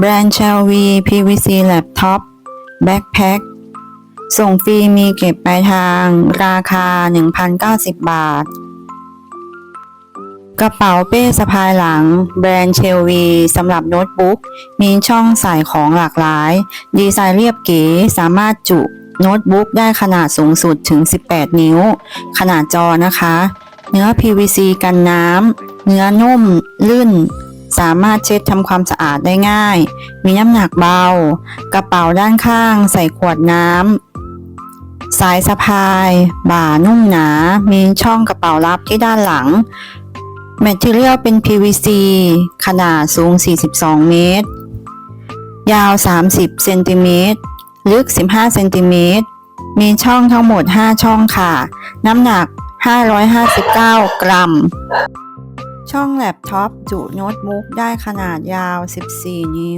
แบรนด์ Chelvi PVC Laptop Backpack ส่งฟรีมีเก็บปลายทาง ราคา 1,090 บาท กระเป๋าเป้สะพายหลัง แบรนด์เชลวีสำหรับโน้ตบุ๊ก มีช่องใส่ของหลากหลาย ดีไซน์เรียบเก๋สามารถจุโน้ตบุ๊กได้ขนาดสูงสุดถึง 18 นิ้ว ขนาดจอนะคะ เนื้อ PVC กันน้ำ เนื้อนุ่ม ลื่น สามารถเช็ดทำความสะอาดได้ง่าย มีน้ำหนักเบา กระเป๋าด้านข้างใส่ขวดน้ำ สายสะพาย บ่านุ่มหนา มีช่องกระเป๋าลับที่ด้านหลัง แมทเทียลเป็น PVC ขนาดสูง 42 เมตร ยาว 30 เซนติเมตร ลึก 15 เซนติเมตร มีช่องทั้งหมด 5 ช่องค่ะ น้ำหนัก 559 กรัม ช่องแล็ปท็อปจุโน้ตบุ๊กได้ขนาดยาว 14 นิ้ว